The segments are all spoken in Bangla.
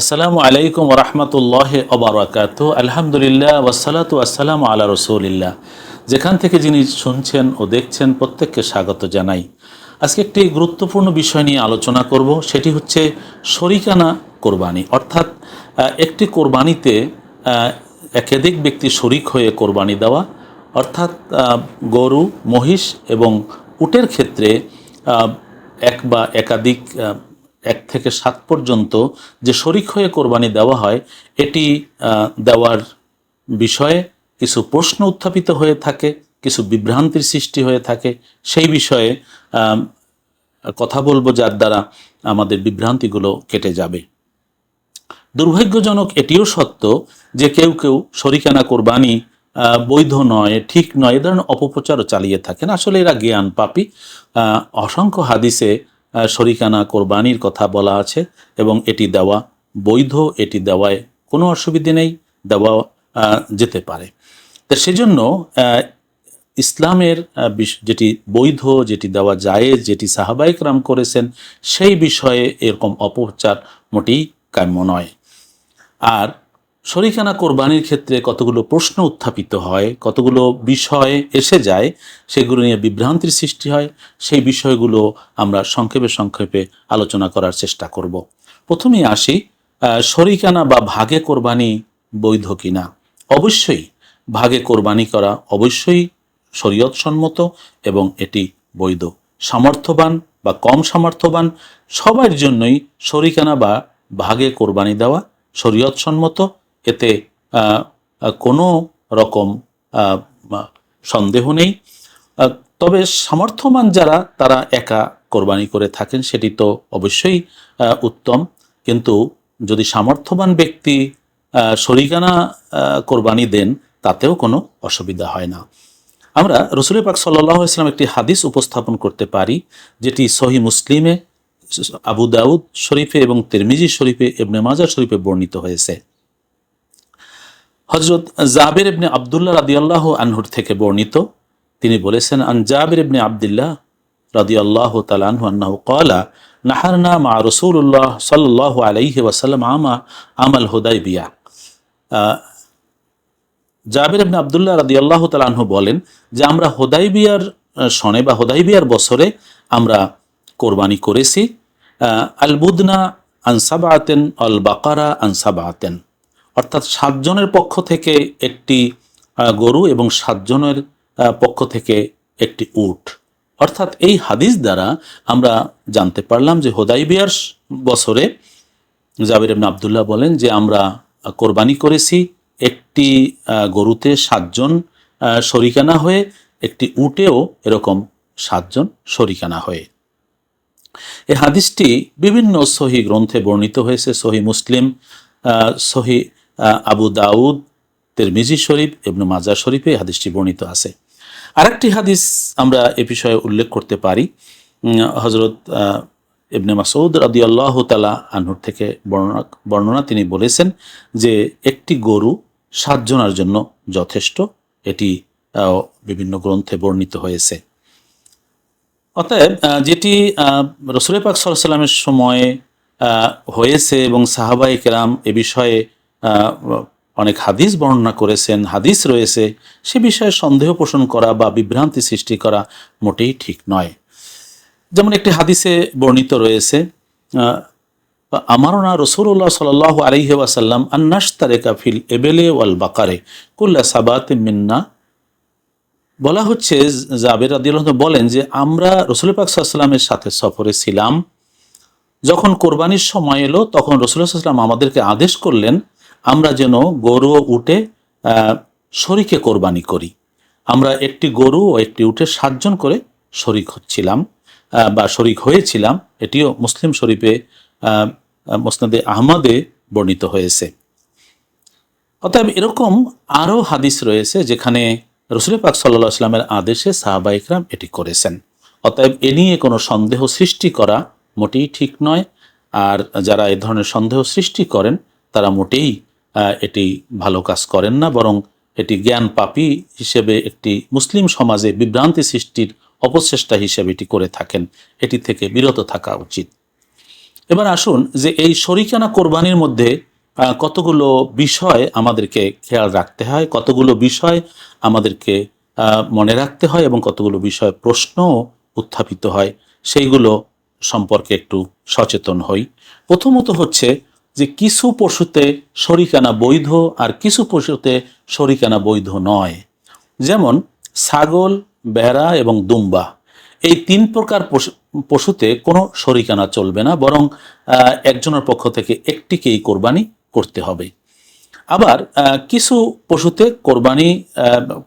আসসালামু আলাইকুম রহমতুল্লাহ ওবরাকাত আলহামদুলিল্লাহ ওয়াসালাত আসসালাম আলা রসুলিল্লাহ। যেখান থেকে যিনি শুনছেন ও দেখছেন প্রত্যেককে স্বাগত জানাই। আজকে একটি গুরুত্বপূর্ণ বিষয় নিয়ে আলোচনা করব, সেটি হচ্ছে শরিকানা কোরবানি। অর্থাৎ একটি কোরবানিতে একাধিক ব্যক্তি শরিক হয়ে কোরবানি দেওয়া, অর্থাৎ গরু, মহিষ এবং উটের ক্ষেত্রে এক বা একাধিক এক থেকে সাত পর্যন্ত যে শরিক হয়ে কোরবানি দেওয়া হয়, এটি দেওয়ার বিষয়ে কিছু প্রশ্ন উত্থাপিত হয়ে থাকে, কিছু বিভ্রান্তির সৃষ্টি হয়ে থাকে। সেই বিষয়ে কথা বলব যার দ্বারা আমাদের বিভ্রান্তিগুলো কেটে যাবে। দুর্ভাগ্যজনক এটিও সত্য যে কেউ কেউ শরিকানা কোরবানি বৈধ নয়, ঠিক নয়, এ ধরনের অপপ্রচারও চালিয়ে থাকেন। আসলে এরা জ্ঞান পাপি। অসংখ্য হাদিসে শরিকানা কোরবানির কথা বলা আছে এবং এটি দেওয়া বৈধ, এটি দেওয়ায় কোনো অসুবিধে নেই, দেওয়া যেতে পারে। তো সেজন্য ইসলামের যেটি বৈধ, যেটি দেওয়া যায় যেটি সাহাবাইক রাম করেছেন, সেই বিষয়ে এরকম অপপ্রচার মোটেই কাম্য নয়। আর শরিকানা কোরবানির ক্ষেত্রে কতগুলো প্রশ্ন উত্থাপিত হয়, কতগুলো বিষয় এসে যায়, সেগুলো নিয়ে বিভ্রান্তির সৃষ্টি হয়, সেই বিষয়গুলো আমরা সংক্ষেপে সংক্ষেপে আলোচনা করার চেষ্টা করব। প্রথমেই আসি শরিকানা বা ভাগে কোরবানি বৈধ কিনা? অবশ্যই ভাগে কোরবানি করা অবশ্যই শরীয়ত সম্মত এবং এটি বৈধ। সামর্থ্যবান বা কম সামর্থ্যবান সবার জন্যই শরিকানা বা ভাগে কোরবানি দেওয়া শরীয়ত সম্মত এতে কোনো রকম সন্দেহ নেই। তবে সামর্থ্যবান যারা, তারা একা কোরবানি করে থাকেন, সেটি তো অবশ্যই উত্তম। কিন্তু যদি সামর্থ্যবান ব্যক্তি শরিকানা কোরবানি দেন, তাতেও কোনো অসুবিধা হয় না। আমরা রসুল পাক সাল্লাহ ইসলাম একটি হাদিস উপস্থাপন করতে পারি, যেটি সহি মুসলিমে, আবু দাউদ শরীফে এবং তিরমিজি শরীফে এবনে মাজার শরীফে বর্ণিত হয়েছে। হজরত জাবের ইবনে আবদুল্লাহ রাদিয়াল্লাহু আনহুর থেকে বর্ণিত তিনি বলেছেন আন জাবির ইবনে আবদুল্লাহ রাদিয়াল্লাহু তাআলা আনহু আন্নাহু ক্বালা নাহারনা মা রাসূলুল্লাহ সাল্লাল্লাহু আলাইহি ওয়াসাল্লাম আমা আমাল হুদাইবিয়া। আহ, জাবির ইবনে আবদুল্লাহ রাদিয়াল্লাহু তাআলা আনহু বলেন যে আমরা হোদাইবিয়ার বিয়ার সনে বা হোদাই বিয়ার বছরে আমরা কোরবানি করেছি আহ, আল বুদনা আনসাবাতেন অল বাকারা আনসাবাতেন অর্থাৎ সাতজনের পক্ষ থেকে একটি গরু এবং সাতজনের পক্ষ থেকে একটি উট। অর্থাৎ এই হাদিস দ্বারা আমরা জানতে পারলাম যে হোদাইবিয়ার বছরে জাবির ইবনে আবদুল্লাহ বলেন যে আমরা কোরবানি করেছি একটি গরুতে সাতজন শরিকানা হয়ে, একটি উটেও এরকম সাতজন শরিকানা হয়ে। এই হাদিসটি বিভিন্ন সহি গ্রন্থে বর্ণিত হয়েছে, সহি মুসলিম সহি আবু দাউদ, তিরমিজি শরীফ, ইবনু মাজা শরীফে হাদিসটি বর্ণিত আছে। আরেকটি হাদিস আমরা এ বিষয়ে উল্লেখ করতে পারি। হজরত ইবনে মাসউদ রাদি আল্লাহ তালা আনহুর থেকে বর্ণনা বর্ণনা তিনি বলেছেন যে একটি গরু সাতজনার জন্য যথেষ্ট। এটি বিভিন্ন গ্রন্থে বর্ণিত হয়েছে। অতএব যেটি রসুল পাক সাল্লামের সময়ে হয়েছে এবং সাহাবাই কেরাম এ বিষয়ে অনেক হাদিস বর্ণনা করেছেন, হাদিস রয়েছে। সে বিষয়ে সন্দেহ পোষণ করা বা বিভ্রান্তি সৃষ্টি করা মোটেই ঠিক নয়। যেমন একটি হাদিসে বর্ণিত রয়েছে আমারনা রসুল্লাহ সাল আলহি ওয়াসাল্লাম আন্নাস তারেকা ফিল এবেলে ওয়াল বাকারে কুল্লা সাবাত মিন্না। বলা হচ্ছে, জাবের আদিল্লাহ বলেন যে, আমরা রসুল পাক সাল্লামের সাথে সফরে ছিলাম। যখন কোরবানির সময় এলো, তখন রসুল্লাহ সাল্লাম আমাদেরকে আদেশ করলেন আমরা যেন গরু ও উঠে শরিকে কোরবানি করি। আমরা একটি গরু ও একটি উঠে সাতজন করে শরিক হচ্ছিলাম বা শরিক হয়েছিলাম। এটিও মুসলিম শরীফে মুসনাদে আহমদে বর্ণিত হয়েছে। অতএব এরকম আরও হাদিস রয়েছে যেখানে রসুল পাক সাল্লাহ আসলামের আদেশে সাহাবা ইকরাম এটি করেছেন। অতএব এ নিয়ে কোনো সন্দেহ সৃষ্টি করা মোটেই ঠিক নয়। আর যারা এ ধরনের সন্দেহ সৃষ্টি করেন, তারা মোটেই এটি ভালো কাজ করেন না, বরং এটি জ্ঞান পাপী হিসেবে একটি মুসলিম সমাজে বিভ্রান্তি সৃষ্টির অপচেষ্টা হিসেবে এটি করে থাকেন। এটি থেকে বিরত থাকা উচিত। এবার আসুন যে এই শরিকানা কোরবানির মধ্যে কতগুলো বিষয় আমাদেরকে খেয়াল রাখতে হয়, কতগুলো বিষয় আমাদেরকে মনে রাখতে হয় এবং কতগুলো বিষয় প্রশ্ন উত্থাপিত হয়, সেইগুলো সম্পর্কে একটু সচেতন হই। প্রথমত হচ্ছে যে কিছু পশুতে শরিকানা বৈধ আর কিছু পশুতে শরিকানা বৈধ নয়। যেমন ছাগল বেড়া এবং দুম্বা। এই তিন প্রকার পশু- পশুতে কোনো শরিকানা চলবে না, বরং একজনের পক্ষ থেকে একটিকেই কোরবানি করতে হবে। আবার কিছু পশুতে কোরবানি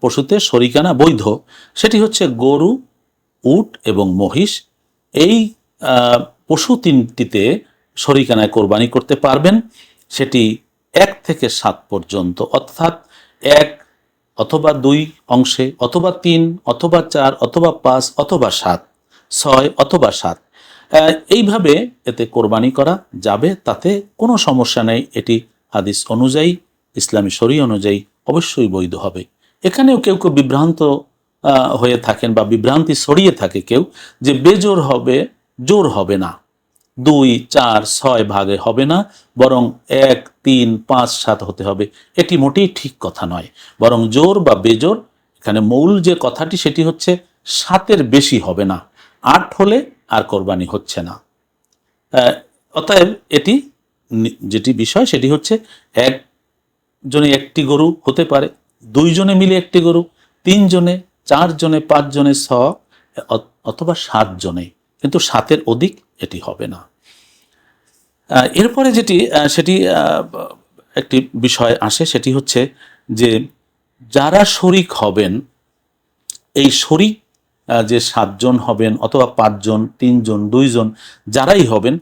পশুতে শরিকানা বৈধ, সেটি হচ্ছে গরু, উট এবং মহিষ। এই পশু তিনটিতে শরিকানায় কোরবানি করতে পারবেন। সেটি এক থেকে সাত পর্যন্ত, অর্থাৎ এক অথবা দুই অংশে, অথবা তিন, অথবা চার, অথবা পাঁচ, অথবা সাত, ছয়, অথবা সাত। এইভাবে এতে কোরবানি করা যাবে, তাতে কোনো সমস্যা নেই। এটি হাদিস অনুযায়ী, ইসলামী শরী অনুযায়ী অবশ্যই বৈধ হবে। এখানেও কেউ কেউ বিভ্রান্ত হয়ে থাকেন বা বিভ্রান্তি ছড়িয়ে থাকে কেউ, যে বেজোর হবে, জোর হবে না। দুই, চার, ছয় ভাগে হবে না, বরং এক, তিন, পাঁচ, সাত হতে হবে। এটি মোটেই ঠিক কথা নয়। বরং জোর বা বেজোর, এখানে মূল যে কথাটি সেটি হচ্ছে সাতের বেশি হবে না, আট হলে আর কোরবানি হচ্ছে না। অতএব এটি যেটি বিষয় সেটি হচ্ছে একজনে একটি গরু হতে পারে, দুইজনে মিলে একটি গরু, তিনজনে, চারজনে, পাঁচজনে, ছ, অথবা সাতজনে। কিন্তু সাতের অধিক এটি হবে না। এরপরে যেটি সেটি একটি বিষয় আসে, সেটি হচ্ছে যে যারা শরিক হবেন, এই শরিক যে সাতজন হবেন অথবা পাঁচজন, তিনজন, দুইজন, যারাই হবেন,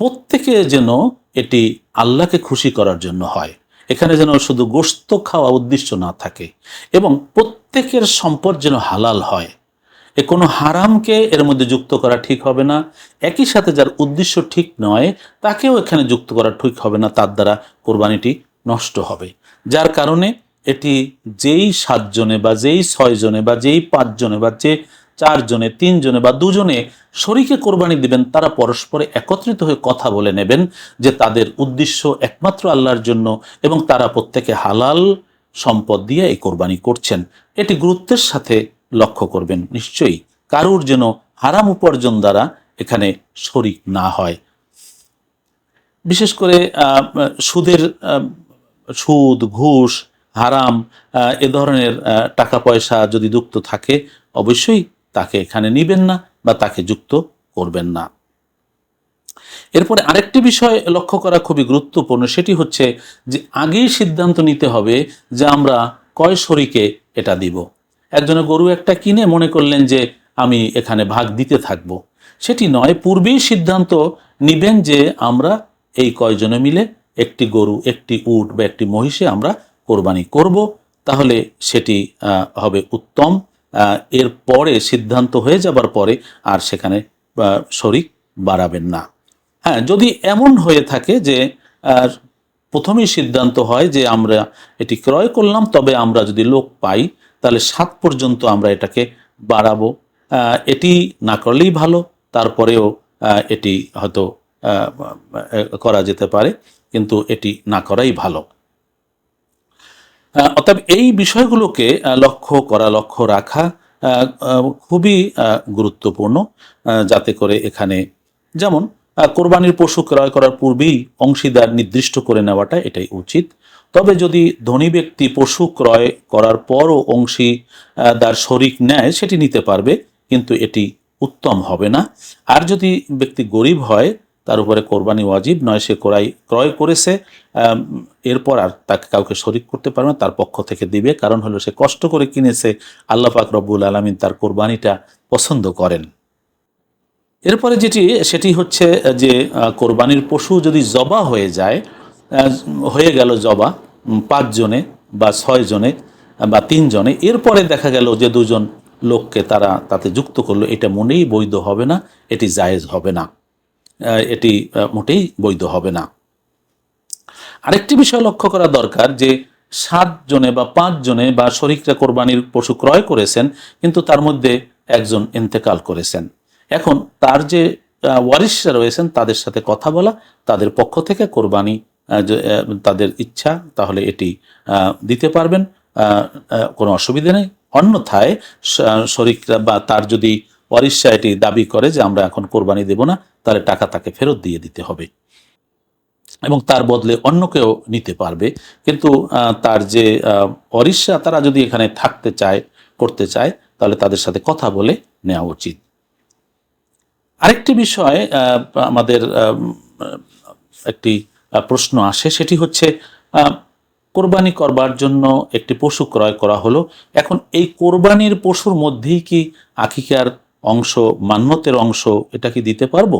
প্রত্যেকে যেন এটি আল্লাহকে খুশি করার জন্য হয়। এখানে যেন শুধু গোস্ত খাওয়া উদ্দেশ্য না থাকে এবং প্রত্যেকের সম্পদ যেন হালাল হয়। এ কোনো হারামকে এর মধ্যে যুক্ত করা ঠিক হবে না। একই সাথে যার উদ্দেশ্য ঠিক নয়, তাকেও এখানে যুক্ত করা ঠিক হবে না, তার দ্বারা কোরবানিটি নষ্ট হবে। যার কারণে এটি যেই সাতজনে বা যেই ছয়জনে বা যেই পাঁচজনে বা যে চারজনে, তিনজনে বা দুজনে শরীকে কোরবানি দিবেন, তারা পরস্পরে একত্রিত হয়ে কথা বলে নেবেন যে তাদের উদ্দেশ্য একমাত্র আল্লাহর জন্য এবং তারা প্রত্যেকে হালাল সম্পদ দিয়ে এই কোরবানি করছেন। এটি গুরুত্বের সাথে লক্ষ্য করবেন। নিশ্চয়ই কারুর যেন হারাম উপার্জন দ্বারা এখানে শরিক না হয়। বিশেষ করে সুদের সুদ, ঘুষ, হারাম এ ধরনের টাকা পয়সা যদি যুক্ত থাকে, অবশ্যই তাকে এখানে নিবেন না বা তাকে যুক্ত করবেন না। এরপরে আরেকটি বিষয় লক্ষ্য করা খুবই গুরুত্বপূর্ণ, সেটি হচ্ছে যে আগেই সিদ্ধান্ত নিতে হবে যে আমরা কয় শরিকে এটা দিব। একজনে গরু একটা কিনে মনে করলেন যে আমি এখানে ভাগ দিতে থাকব। সেটি নয়, পূর্বেই সিদ্ধান্ত নিবেন যে আমরা এই কয়জনে মিলে একটি গরু, একটি উট বা একটি মহিষে আমরা কোরবানি করব। তাহলে সেটি হবে উত্তম। এর পরে সিদ্ধান্ত হয়ে যাবার পরে আর সেখানে শরিক বাড়াবেন না। হ্যাঁ যদি এমন হয়ে থাকে যে প্রথমেই সিদ্ধান্ত হয় যে আমরা এটি ক্রয় করলাম, তবে আমরা যদি লোক পাই তাহলে সাত পর্যন্ত আমরা এটাকে বাড়াবো। এটি না করলেই ভালো, তারপরেও এটি হয়তো করা যেতে পারে, কিন্তু এটি না করাই ভালো। অতএব এই বিষয়গুলোকে লক্ষ্য করা, লক্ষ্য রাখা খুবই গুরুত্বপূর্ণ যাতে করে এখানে যেমন কোরবানির পশু ক্রয় করার পূর্বেই অংশীদার নির্দিষ্ট করে নেওয়াটা এটাই উচিত। তবে যদি ধনী ব্যক্তি পশু ক্রয় করার পরও অংশীদার শরিক নেয় সেটি নিতে পারবে, কিন্তু এটি উত্তম হবে না। আর যদি ব্যক্তি গরিব হয়, তার উপরে কোরবানি ওয়াজিব, নয় সে ক্রয় ক্রয় করেছে এরপর আর তাকে কাউকে শরিক করতে পারবে না, তার পক্ষ থেকে দিবে। কারণ হলো সে কষ্ট করে কিনেছে, আল্লাহ পাক রব্বুল আলমিন তার কোরবানিটা পছন্দ করেন। এরপরে যেটি, সেটি হচ্ছে যে কোরবানির পশু যদি জবা হয়ে যায় হয়ে গেল জবা পাঁচজনে বা ছয়জনে বা তিনজনে। এরপরে দেখা গেল যে দুজন লোককে তারা তাতে যুক্ত করল, এটা মনেই বৈধ হবে না, এটি জায়েজ হবে না। এটি মোটেই বৈধ হবে না। আরেকটি বিষয় লক্ষ্য করা দরকার যে সাত জনে বা পাঁচ জনে বা শরিকরা কোরবানির পশু ক্রয় করেছেন, কিন্তু তার মধ্যে একজন ইন্তেকাল করেছেন। এখন তার যে ওয়ারিশরা রয়েছেন, তাদের সাথে কথা বলা, তাদের পক্ষ থেকে কোরবানি তাদের ইচ্ছা, তাহলে এটি দিতে পারবেন। কোনো অসুবিধা নেই। অন্যথায় শরিকরা বা তার যদি ওয়ারিশা এটি দাবি করে যে আমরা এখন কোরবানি দেব না, তাহলে টাকা তাকে ফেরত দিয়ে দিতে হবে। এবং তার বদলে অন্য কেউ নিতে পারবে। কিন্তু তার যে অরিশা তারা যদি এখানে থাকতে চায়, করতে চায়, তাহলে তাদের সাথে কথা বলে নেওয়া উচিত। আরেকটি বিষয় আমাদের একটি প্রশ্ন আসে, সেটি হচ্ছে কোরবানি করবার জন্য একটি পশু ক্রয় করা হলো। এখন এই কোরবানির পশুর মধ্যেই কি আকিকার অংশ, মান্যতের অংশ, এটা কি দিতে পারব?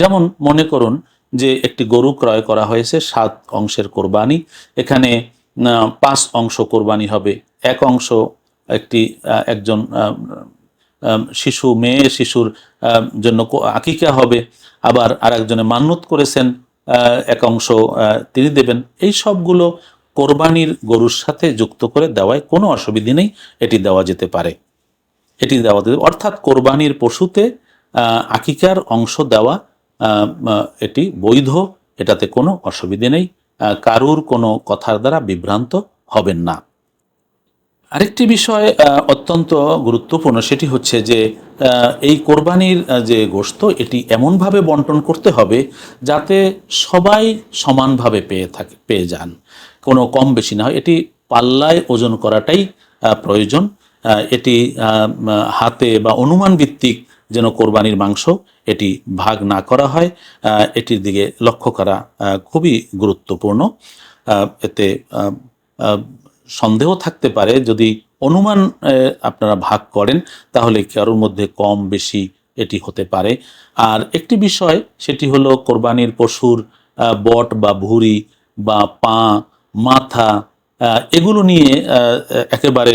যেমন মনে করুন যে একটি গরু ক্রয় করা হয়েছে, সাত অংশের কোরবানি। এখানে পাঁচ অংশ কোরবানি হবে। এক অংশ একটি একজন শিশু, মেয়ে শিশুর জন্য আকিকা হবে। আবার আর একজনে মান্যত করেছেন এক অংশ তিনি দেবেন। এই সবগুলো কোরবানির গরুর সাথে যুক্ত করে দেওয়ায় কোনো অসুবিধা নেই, এটি দেওয়া যেতে পারে। এটি দেওয়া যেতে অর্থাৎ কোরবানির পশুতে আকিকার অংশ দেওয়া এটি বৈধ, এটাতে কোনো অসুবিধে নেই কারুর কোনো কথার দ্বারা বিভ্রান্ত হবেন না। আরেকটি বিষয় অত্যন্ত গুরুত্বপূর্ণ, সেটি হচ্ছে যে এই কোরবানির যে গোস্ত এটি এমনভাবে বন্টন করতে হবে যাতে সবাই সমানভাবে পেয়ে থাকে, পেয়ে যান। কোনো কম বেশি না হয়। এটি পাল্লায় ওজন করাটাই প্রয়োজন। এটি হাতে বা অনুমান ভিত্তিক যেন কোরবানির মাংস এটি ভাগ না করা হয় এটির দিকে লক্ষ্য করা খুবই গুরুত্বপূর্ণ। এতে সন্দেহ থাকতে পারে যদি অনুমান আপনারা ভাগ করেন, তাহলে কারোর মধ্যে কম বেশি এটি হতে পারে। আর একটি বিষয়, সেটি হলো কোরবানির পশুর বট বা ভুঁড়ি বা পা, মাথা এগুলো নিয়ে একেবারে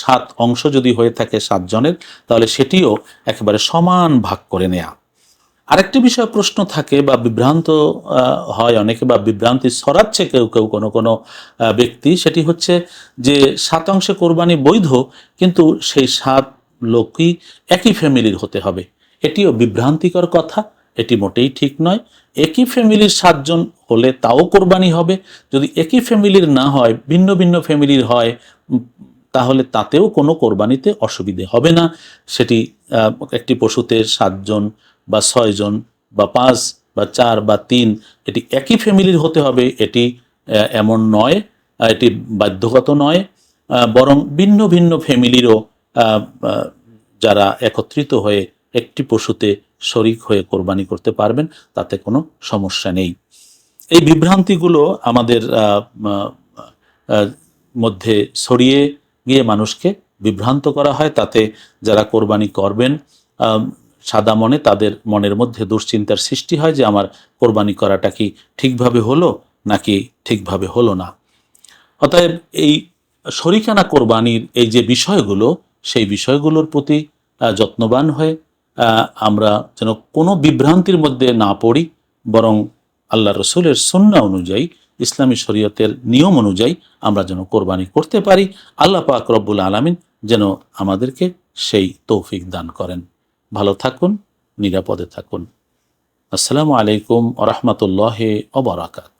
সাত অংশ যদি হয়ে থাকে সাতজনের, তাহলে সেটিও একেবারে সমান ভাগ করে নেয়া। আরেকটি বিষয় প্রশ্ন থাকে বা বিভ্রান্ত হয় অনেকে বা বিভ্রান্তি ছড়াচ্ছে কেউ কেউ কোনো কোনো ব্যক্তি। সেটি হচ্ছে যে সাত অংশে কোরবানি বৈধ, কিন্তু সেই সাত লোকই একই ফ্যামিলির হতে হবে। এটিও বিভ্রান্তিকর কথা, এটি মোটেই ঠিক নয়। একই ফ্যামিলির সাতজন হলে তাও কোরবানি হবে। যদি একই ফ্যামিলির না হয়, ভিন্ন ভিন্ন ফ্যামিলির হয়, তাহলে তাতেও কোনো কোরবানিতে অসুবিধে হবে না। সেটি একটি পশুতে সাতজন বা ছয়জন বা পাঁচ বা চার বা তিন, এটি একই ফ্যামিলির হতে হবে। এটি এমন নয় এটি বাধ্যগত নয় বরং ভিন্ন ভিন্ন ফ্যামিলিরও যারা একত্রিত হয়ে একটি পশুতে শরিক হয়ে কোরবানি করতে পারবেন, তাতে কোনো সমস্যা নেই। এই বিভ্রান্তিগুলো আমাদের মধ্যে ছড়িয়ে গিয়ে মানুষকে বিভ্রান্ত করা হয়। তাতে যারা কোরবানি করবেন সাদা মনে তাদের মনের মধ্যে দুশ্চিন্তার সৃষ্টি হয় যে আমার কোরবানি করাটা কি ঠিকভাবে হলো নাকি ঠিকভাবে হলো না। অতএব এই শরিকানা কোরবানির এই যে বিষয়গুলো, সেই বিষয়গুলোর প্রতি যত্নবান হয়ে আমরা যেন কোনো বিভ্রান্তির মধ্যে না পড়ি, বরং আল্লাহ রসুলের সন্না অনুযায়ী, ইসলামী শরীয়তের নিয়ম অনুযায়ী আমরা যেন কোরবানি করতে পারি। আল্লাহ পাক রব্বুল আলমিন যেন আমাদেরকে সেই তৌফিক দান করেন। ভালো থাকুন নিরাপদে থাকুন। আসসালামু আলাইকুম রহমতুল্লাহ ওবরাকাত